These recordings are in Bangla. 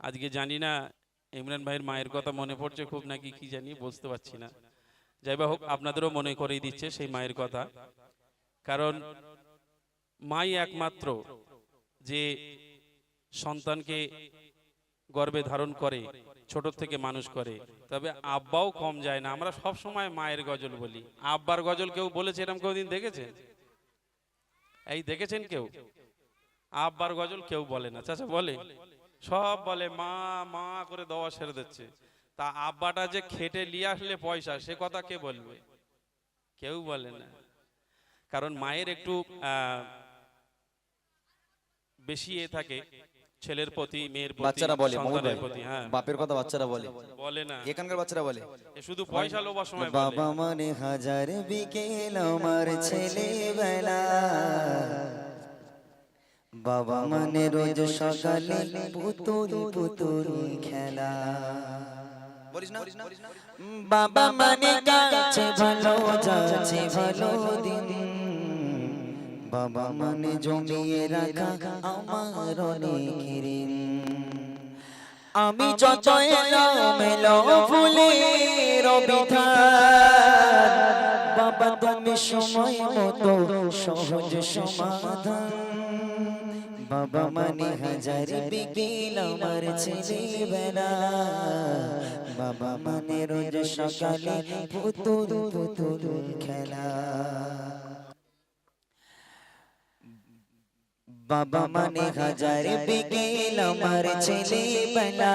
আজকে জানি না, ইমরান ভাইয়ের মায়ের কথা মনে পড়ছে খুব নাকি কি জানি, বুঝতে পারছি না। যাই হোক, আপনাদেরও মনে করিয়ে দিচ্ছে সেই মায়ের কথা। কারণ মাই একমাত্র যে সন্তানকে গর্বে ধারণ করে, ছোট থেকে মানুষ করে, তবে আব্বাও কম যায় না। আমরা সব সময় মায়ের গজল বলি। আব্বার গজল কেউ বলেছে এরকম কোনদিন দেখেছেন? এই দেখেছেন কেউ? আব্বার গজল কেউ বলে না। চাচা বলে সব বলে মা মা করে দেওয়া সেরে দিচ্ছে। তা আব্বাটা যে খেটে নিয়ে আসলে পয়সা সে কথা কে বলবে? কেউ বলে না। কারণ মায়ের একটু বেশি এ থাকে ছেলের প্রতি মেয়ের প্রতি বাচ্চারা বলে সন্তানের প্রতি হ্যাঁ। বাপের কথা বাচ্চারা বলে। বলে না। এখানকার বাচ্চারা বলে। এ শুধু পয়সা লোবার সময় বাবা মানে হাজার বিকেল আমার ছেলেবেলা। বাবা মানে রোজ সকালে পুতুল পুতুল খেলা। বাবা মানে কাছে ভালো যাচ্ছে ভালো দিন। বাবা মানে জমিয়ে রাখা আমার অনেক ঋণ। আমি যত এলো ফুলের বিধান বাবা সময় মতো সহজ সমাধান। বাবা মানে হাজার বিকেল আমার ছেলেবেলা বাবা মানে রোজ সকালে পুতুল পুতুল খেলা। বাবা মানে হাজার বিকেল আমার ছেলেবেলা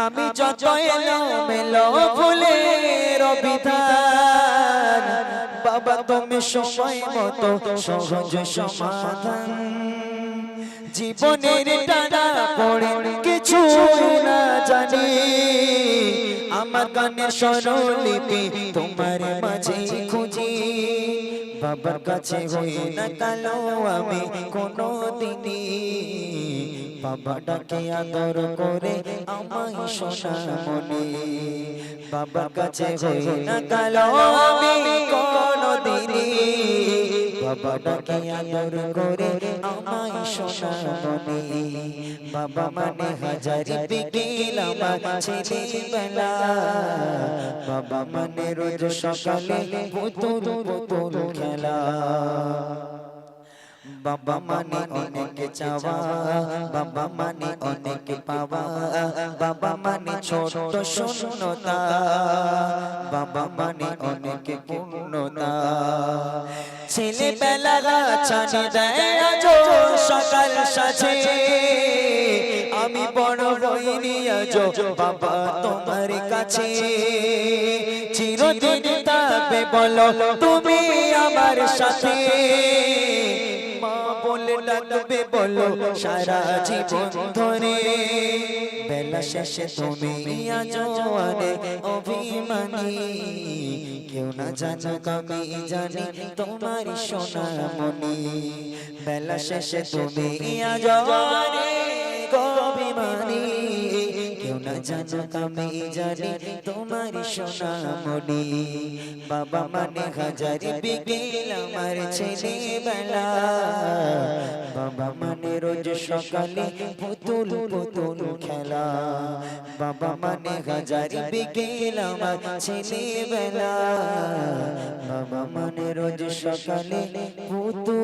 আমি যত মেলো ফুলের বিধান বাবা তুমি সময় মতো সহজ সমাধান। জীবনের টানা পড়ে কিছু না জানি। আমার গানের স্বরলিপি তোমার মাঝে খুঁজি। বাবার কাছে হই না কালো আমি কোনো দিনই বাবা ডাকে আদর করে আমায় সোনা মনে। বাবার কাছে হই না কালো কোনো দিনই বাবা ডাকে আদর করে আমায় সোনা মনে। বাবা মানে হাজার বিকেল আমার বাবা মানে রোজ সকালে পুতুল পুতুল খেলা। বাবা মানে অনেক চাওয়া বাবা মানে অনেক পাওয়া বাবা মানে ছোট শূন্যতা বাবা মানে অনেক পূর্ণতা আমি বড় হইনি আজ বাবা তোমার কাছে চিরদিন থাকবে বলো তুমি আমার সাথে ডাকবে বলো, সারা জীবন ধরে। বেলা শেষে তুমি জোয়ারে অভিমানী। কেউ না জানো আমি জানি তোমার সোনা মনি বেলা শেষে তুমি আজ জানো আমি জানি তোমার সোনা বাবা মানে হাজার বিকেল আমার ছেলেবেলা। বাবা মানে রোজ সকালে পুতুল পুতুল খেলা। বাবা মানে হাজার বিকেল আমার ছেলেবেলা। বাবা মানে রোজ সকালে পুতুল